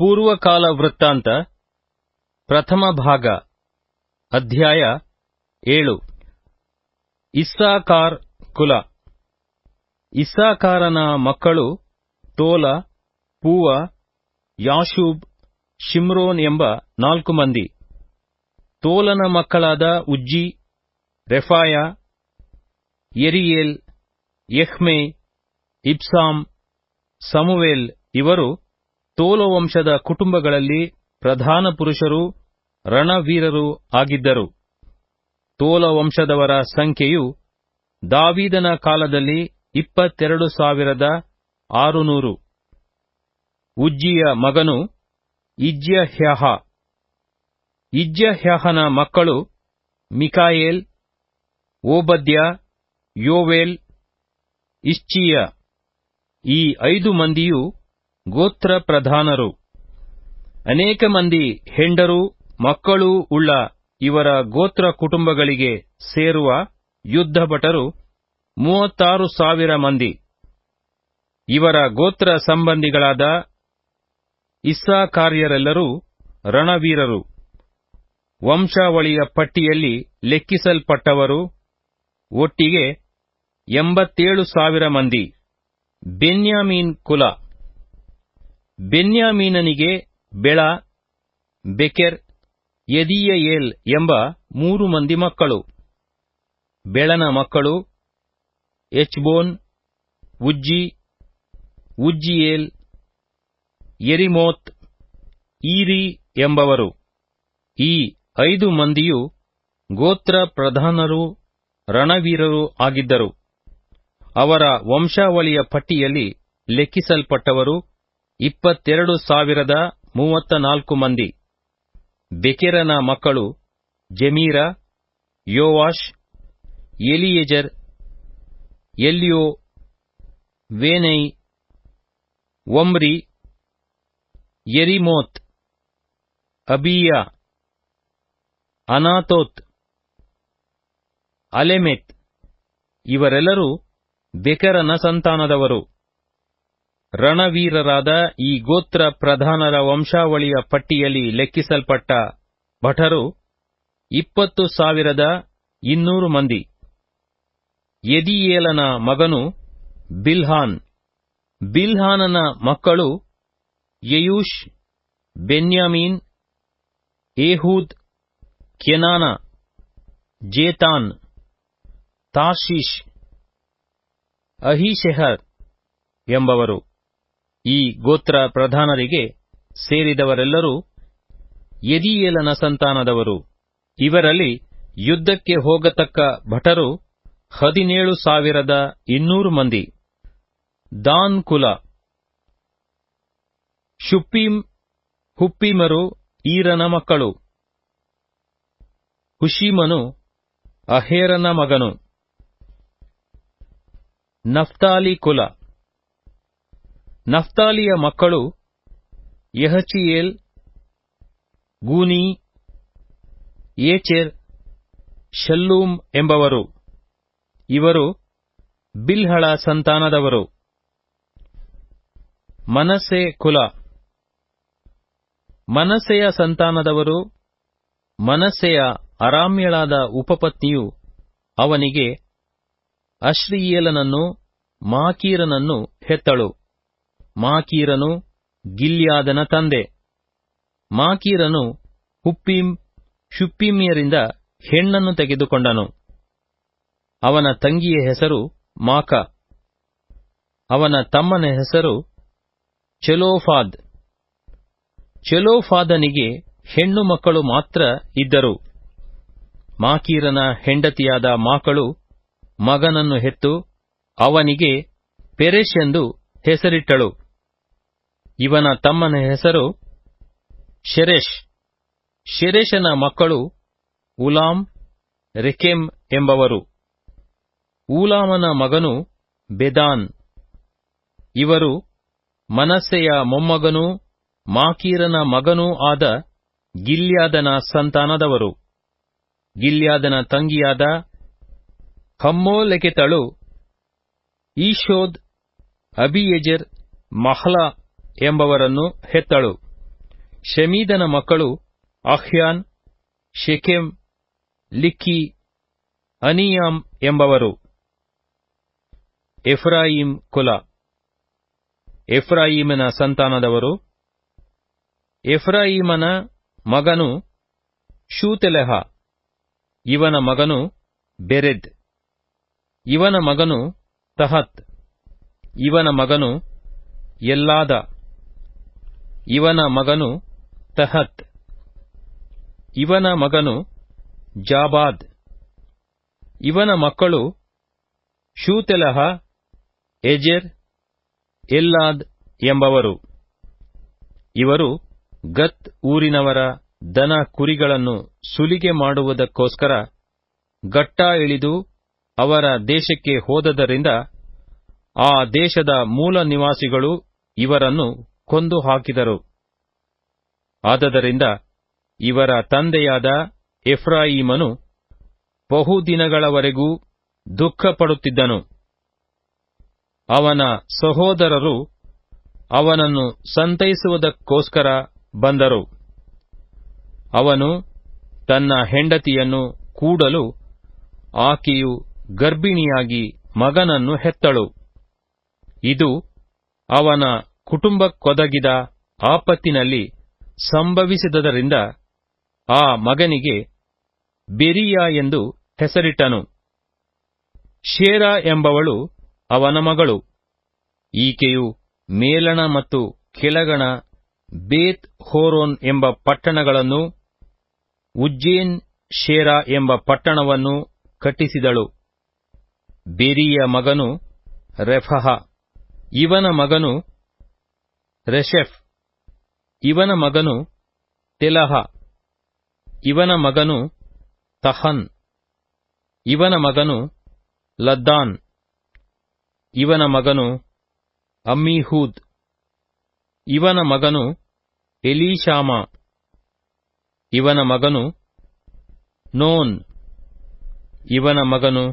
ಪೂರ್ವಕಾಲ ವೃತ್ತಾಂತ, ಪ್ರಥಮ ಭಾಗ, ಅಧ್ಯಾಯ ಏಳು. ಇಸ್ಸಾಕಾರ್ ಕುಲ. ಇಸ್ಸಾಕಾರನ ಮಕ್ಕಳು ತೋಲ ಪೂವ ಯಾಶೂಬ್ ಶಿಮ್ರೋನ್ ಎಂಬ ನಾಲ್ಕು ಮಂದಿ. ತೋಲನ ಮಕ್ಕಳಾದ ಉಜ್ಜಿ, ರೆಫಾಯ, ಎರಿಯೇಲ್, ಯಹ್ಮೆ, ಇಬ್ಸಾಮ್, ಸಮುವೇಲ್ ಇವರು ತೋಲ ವಂಶದ ಕುಟುಂಬಗಳಲ್ಲಿ ಪ್ರಧಾನ ಪುರುಷರು, ರಣವೀರರು ಆಗಿದ್ದರು. ತೋಲ ವಂಶದವರ ಸಂಖ್ಯೆಯು ದಾವೀದನ ಕಾಲದಲ್ಲಿ ಇಪ್ಪತ್ತೆರಡು ಸಾವಿರದ ಆರುನೂರು. ಉಜ್ಜಿಯ ಮಗನು ಇಜ್ಯಹ್ಯಹ. ಇಜ್ಯಹ್ಯಹನ ಮಕ್ಕಳು ಮಿಕಾಯೇಲ್, ಓಬದ್ಯ, ಯೋವೇಲ್ ಇಶ್ಚಿಯ ಈ ಐದು ಮಂದಿಯೂ ಗೋತ್ರ ಪ್ರಧಾನರು. ಅನೇಕ ಮಂದಿ ಹೆಂಡರು, ಮಕ್ಕಳು ಉಳ್ಳ ಇವರ ಗೋತ್ರ ಕುಟುಂಬಗಳಿಗೆ ಸೇರುವ ಯುದ್ಧಭಟರು ಮೂವತ್ತಾರು ಸಾವಿರ ಮಂದಿ. ಇವರ ಗೋತ್ರ ಸಂಬಂಧಿಗಳಾದ ಇಸ್ಸಾಕಾರ್ಯರೆಲ್ಲರೂ ರಣವೀರರು. ವಂಶಾವಳಿಯ ಪಟ್ಟಿಯಲ್ಲಿ ಲೆಕ್ಕಿಸಲ್ಪಟ್ಟವರು ಒಟ್ಟಿಗೆ ಎಂಬತ್ತೇಳು ಸಾವಿರ ಮಂದಿ. ಬೆನ್ಯಾಮೀನ್ ಕುಲ. ಬೆನ್ಯಾಮೀನನಿಗೆ ಬೆಳ, ಬೆಕೆರ್ ಯದಿಯಯೇಲ್ ಎಂಬ ಮೂರು ಮಂದಿ ಮಕ್ಕಳು. ಬೆಳನ ಮಕ್ಕಳು, ಎಚ್ಬೋನ್, ಉಜ್ಜಿ ಉಜ್ಜಿಯೇಲ್ ಎರಿಮೋತ್, ಈರಿ ಎಂಬವರು. ಈ ಐದು ಮಂದಿಯು ಗೋತ್ರ ಪ್ರಧಾನರು, ರಣವೀರರು ಆಗಿದ್ದರು. ಅವರ ವಂಶಾವಳಿಯ ಪಟ್ಟಿಯಲ್ಲಿ ಲೆಕ್ಕಿಸಲ್ಪಟ್ಟವರು ಇಪ್ಪತ್ತೆರಡು ಸಾವಿರದ ಮೂವತ್ತ ನಾಲ್ಕು ಮಂದಿ. ಬೆಕೆರನ ಮಕ್ಕಳು Zemirah, Joash, Eliezer, Elioenai, Omri, Jerimoth, Abijah, Anathoth, Alemeth. ಇವರೆಲ್ಲರೂ ಬೆಕರನ ಸಂತಾನದವರು. ರಣವೀರರಾದ ಈ ಗೋತ್ರ ಪ್ರಧಾನರ ವಂಶಾವಳಿಯ ಪಟ್ಟಿಯಲ್ಲಿ ಲೆಕ್ಕಿಸಲ್ಪಟ್ಟ ಭಟರು ಇಪ್ಪತ್ತು ಸಾವಿರದ ಇನ್ನೂರು ಮಂದಿ. ಯದಿಯೇಲನ ಮಗನು ಬಿಲ್ಹಾನ್. ಬಿಲ್ಹಾನನ ಮಕ್ಕಳು ಯಯೂಷ್, ಬೆನ್ಯಾಮೀನ್, ಏಹೂದ್, ಕೆನಾನ, ಜೇತಾನ್ ತಾಶೀಶ್ ಅಹಿಶೆಹರ್ ಎಂಬವರು. ಈ ಗೋತ್ರ ಪ್ರಧಾನರಿಗೆ ಸೇರಿದವರೆಲ್ಲರೂ ಯದಿಯೇಲನ ಸಂತಾನದವರು. ಇವರಲ್ಲಿ ಯುದ್ಧಕ್ಕೆ ಹೋಗತಕ್ಕ ಭಟರು ಹದಿನೇಳು ಸಾವಿರದ ಇನ್ನೂರು ಮಂದಿ. ದಾನ್ ಕುಲ. ಶುಪ್ಪೀಮ್, ಹುಪ್ಪೀಮರು, ಈರನ ಮಕ್ಕಳು. ಹುಶೀಮನು ಅಹೇರನ ಮಗನು. ನಫ್ತಾಲಿ ಕುಲ. ನಫ್ತಾಲಿಯ ಮಕ್ಕಳು ಯಹಚಿಯೇಲ್, ಗೂನಿ, ಏಚೆರ್, ಶಲ್ಲೂಮ್ ಎಂಬವರು. ಇವರು ಬಿಲ್ಹಳ ಸಂತಾನದವರು. ಮನಸೆ ಕುಲ. ಮನಸ್ಸೆಯ ಸಂತಾನದವರು ಮನಸ್ಸೆಯ ಅರಾಮ್ಯಳಾದ ಉಪಪತ್ನಿಯು ಅವನಿಗೆ ಅಶ್ರಿಯೇಲನನ್ನು ಮಾಕೀರನನ್ನು ಹೆತ್ತಳು. ಮಾಕೀರನು ಗಿಲ್ಯಾದನ ತಂದೆ. ಮಾಕೀರನು ಹುಪ್ಪೀಮ್, ಶುಪ್ಪಿಮಿಯರಿಂದ ಹೆಣ್ಣನ್ನು ತೆಗೆದುಕೊಂಡನು. ಅವನ ತಂಗಿಯ ಹೆಸರು ಮಾಕ. ಅವನ ತಮ್ಮನ ಹೆಸರು ಚೆಲೋಫಾದ್. ಚೆಲೋಫಾದನಿಗೆ ಹೆಣ್ಣು ಮಕ್ಕಳು ಮಾತ್ರ ಇದ್ದರು. ಮಾಕೀರನ ಹೆಂಡತಿಯಾದ ಮಾಕಳು ಮಗನನ್ನು ಹೆತ್ತು ಅವನಿಗೆ ಪೆರೆಶ್ ಎಂದು ಹೆಸರಿಟ್ಟಳು. ಇವನ ತಮ್ಮನ ಹೆಸರು ಶೆರೇಶ್ ಶೆರೇಶನ ಮಕ್ಕಳು ಉಲಾಮ್ ರೆಕೆಮ್ ಎಂಬವರು. ಉಲಾಮನ ಮಗನು ಬೆದಾನ್. ಇವರು ಮನಸ್ಸೆಯ ಮೊಮ್ಮಗನೂ ಮಾಕೀರನ ಮಗನೂ ಆದ ಗಿಲ್ಯಾದನ ಸಂತಾನದವರು. ಗಿಲ್ಯಾದನ ತಂಗಿಯಾದ ಹಮ್ಮೋಲೆಕೆತಳು ಈಶೋದ್ ಅಬಿಯೆಜೆರ್ ಮಹ್ಲ ಎಂಬವರನ್ನು ಹೆತ್ತಳು. ಶಮೀದನ ಮಕ್ಕಳು ಅಹ್ಯಾನ್, ಶೆಕೆಮ್, ಲಿಕ್ಕಿ, ಅನಿಯಾಮ್ ಎಂಬವರು. ಎಫ್ರಾಯಿಂ ಕುಲ. ಎಫ್ರಾಯಿಮನ ಸಂತಾನದವರು. ಎಫ್ರಾಯಿಮನ ಮಗನು ಶೂತೆಲೆಹ. ಇವನ ಮಗನು ಬೆರೆದ್. ಇವನ ಮಗನು ತಹತ್. ಇವನ ಮಗನು ಎಲ್ಲಾದ. ಇವನ ಮಗನು ತಹತ್. ಇವನ ಮಗನು ಜಾಬಾದ್. ಇವನ ಮಕ್ಕಳು ಶೂತೆಲಹ, ಎಜೆರ್, ಎಲ್ಲಾದ್ ಎಂಬವರು. ಇವರು ಗತ್ ಊರಿನವರ ದನ ಕುರಿಗಳನ್ನು ಸುಲಿಗೆ ಮಾಡುವುದಕ್ಕೋಸ್ಕರ ಗಟ್ಟಾ ಇಳಿದು ಅವರ ದೇಶಕ್ಕೆ ಹೋದದರಿಂದ ಆ ದೇಶದ ಮೂಲ ನಿವಾಸಿಗಳು ಇವರನ್ನು ಕೊಂದು ಹಾಕಿದರು ಆದದರಿಂದ ಇವರ ತಂದೆಯಾದ ಎಫ್ರಾಯಿಮನು ಬಹುದಿನಗಳವರೆಗೂ ದುಃಖಪಡುತ್ತಿದ್ದನು. ಅವನ ಸಹೋದರರು ಅವನನ್ನು ಸಂತೈಸುವುದಕ್ಕೋಸ್ಕರ ಬಂದರು. ಅವನು ತನ್ನ ಹೆಂಡತಿಯನ್ನು ಕೂಡಲು ಆಕೆಯು ಗರ್ಭಿಣಿಯಾಗಿ ಮಗನನ್ನು ಹೆತ್ತಳು. ಇದು ಅವನ ಕುಟುಂಬಕ್ಕೊದಗಿದ ಆಪತ್ತಿನಲ್ಲಿ ಸಂಭವಿಸಿದದರಿಂದ ಆ ಮಗನಿಗೆ ಬೆರಿಯ ಎಂದು ಹೆಸರಿಟ್ಟನು. ಶೇರ ಎಂಬವಳು ಅವನ ಮಗಳು. ಈಕೆಯು ಮೇಲಣ ಮತ್ತು ಕೆಳಗಣ ಬೇತ್ ಹೋರೋನ್ ಎಂಬ ಪಟ್ಟಣಗಳನ್ನು ಉಜ್ಜೇನ್ ಶೇರಾ ಎಂಬ ಪಟ್ಟಣವನ್ನು ಕಟ್ಟಿಸಿದಳು. ಬೆರಿಯ ಮಗನು ರೆಫಹ. ಇವನ ಮಗನು ರೆಶೆಫ್. ಇವನ ಮಗನು ತೆಲಹ. ಇವನ ಮಗನು ತಹನ್. ಇವನ ಮಗನು ಲದ್ದಾನ್. ಇವನ ಮಗನು ಅಮ್ಮಿಹೂದ್. ಇವನ ಮಗನು ಎಲೀಶಾಮ. ಇವನ ಮಗನು ನೋನ್. ಇವನ ಮಗನು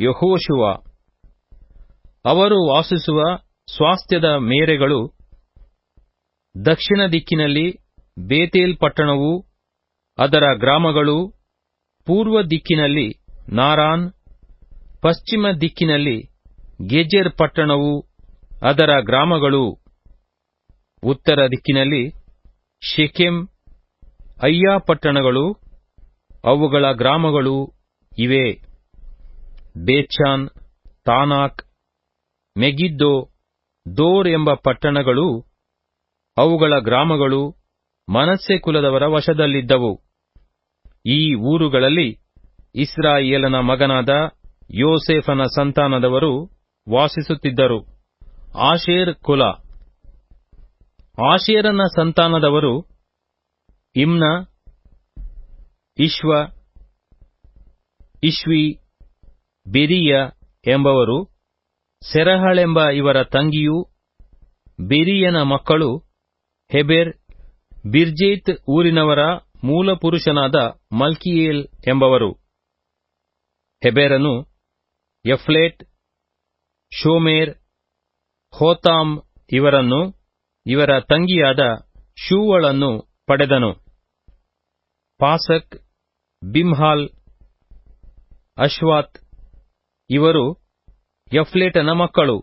ಯಹೋಶುವ. ಅವರು ವಾಸಿಸುವ ಸ್ವಾಸ್ಥ್ಯದ ಮೇರೆಗಳು ದಕ್ಷಿಣ ದಿಕ್ಕಿನಲ್ಲಿ ಬೇತೇಲ್ ಪಟ್ಟಣವು, ಅದರ ಗ್ರಾಮಗಳು, ಪೂರ್ವ ದಿಕ್ಕಿನಲ್ಲಿ ನಾರಾನ್, ಪಶ್ಚಿಮ ದಿಕ್ಕಿನಲ್ಲಿ ಗೆಜೆರ್ ಪಟ್ಟಣವು, ಅದರ ಗ್ರಾಮಗಳು, ಉತ್ತರ ದಿಕ್ಕಿನಲ್ಲಿ ಶೆಕೆಂ ಅಯ್ಯಾ ಪಟ್ಟಣಗಳು, ಅವುಗಳ ಗ್ರಾಮಗಳು ಇವೆ. ಬೇಚಾನ್ ತಾನಾಕ್ ಮೆಗಿದ್ದೋ, ದೋರ್ ಎಂಬ ಪಟ್ಟಣಗಳು, ಅವುಗಳ ಗ್ರಾಮಗಳು ಮನಸ್ಸೆ ಕುಲದವರ ವಶದಲ್ಲಿದ್ದವು. ಈ ಊರುಗಳಲ್ಲಿ ಇಸ್ರಾಯೇಲನ ಮಗನಾದ ಯೋಸೇಫನ ಸಂತಾನದವರು ವಾಸಿಸುತ್ತಿದ್ದರು. ಆಶೇರ್ ಕುಲ. ಆಶೇರನ ಸಂತಾನದವರು ಇಮ್ನ, ಇಶ್ವ, ಇಶ್ವಿ, ಬೆರಿಯ ಎಂಬವರು ಸೆರಹಳೆಂಬ ಇವರ ತಂಗಿಯೂ ಬಿರಿಯನ ಮಕ್ಕಳು ಹೆಬೆರ್, ಬಿರ್ಜೇತ್ ಊರಿನವರ ಮೂಲಪುರುಷನಾದ ಮಲ್ಕಿಯೇಲ್ ಎಂಬವರು. ಹೆಬೆರನು ಎಫ್ಲೇಟ್, ಶೋಮೇರ್, ಹೋತಾಮ್ ಇವರನ್ನು, ಇವರ ತಂಗಿಯಾದ ಶೂವಳನ್ನು ಪಡೆದನು. ಪಾಸಕ್, ಬಿಮ್ಹಾಲ್, ಅಶ್ವಾತ್ ಇವರು ಯಫ್ಲೇಟನ ಮಕ್ಕಳು.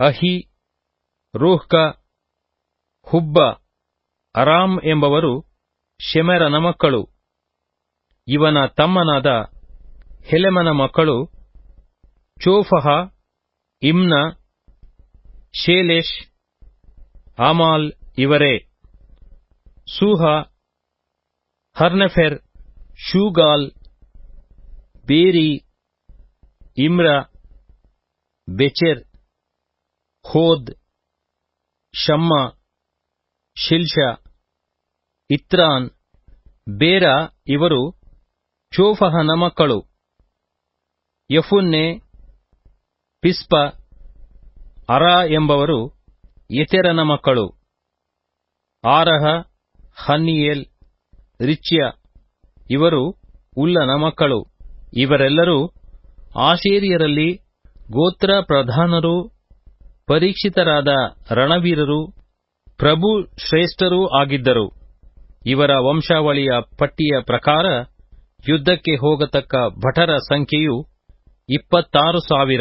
ಅಹಿ, ರೋಹ್ಕ, ಹುಬ್ಬ, ಅರಾಮ್ ಎಂಬವರು ಶೆಮೆರನ ಮಕ್ಕಳು. ಇವನ ತಮ್ಮನಾದ ಹೆಲೆಮನ ಮಕ್ಕಳು ಚೋಫಹ, ಇಮ್ನ ಶೇಲೇಶ್ ಆಮಾಲ್ ಇವರೇ. ಸೂಹ, ಹರ್ನೆಫೆರ್, ಶೂಗಾಲ್, ಬೇರಿ, ಇಮ್ರ ಬೆಚೆರ್ ಹೋದ್ ಶಮ್ಮ ಶಿಲ್ಷ ಇತ್ರಾನ್ ಬೇರ ಇವರು ಚೋಫಹನ ಮಕ್ಕಳು. ಯಫುನ್ನೆ, ಪಿಸ್ಪ, ಅರಾ ಎಂಬವರು ಎತೆರನ ಮಕ್ಕಳು. ಆರಹ, ಹನ್ನಿಯೇಲ್, ರಿಚ್ಯ ಇವರು ಉಲ್ಲನ ಮಕ್ಕಳು. ಇವರೆಲ್ಲರೂ ಆಶೇರಿಯರಲ್ಲಿ ಗೋತ್ರ ಪ್ರಧಾನರು, ಪರೀಕ್ಷಿತರಾದ ರಣವೀರರು, ಪ್ರಭು ಶ್ರೇಷ್ಠರೂ ಆಗಿದ್ದರು. ಇವರ ವಂಶಾವಳಿಯ ಪಟ್ಟಿಯ ಪ್ರಕಾರ ಯುದ್ಧಕ್ಕೆ ಹೋಗತಕ್ಕ ಭಟರ ಸಂಖ್ಯೆಯು ಇಪ್ಪತ್ತಾರು ಸಾವಿರ.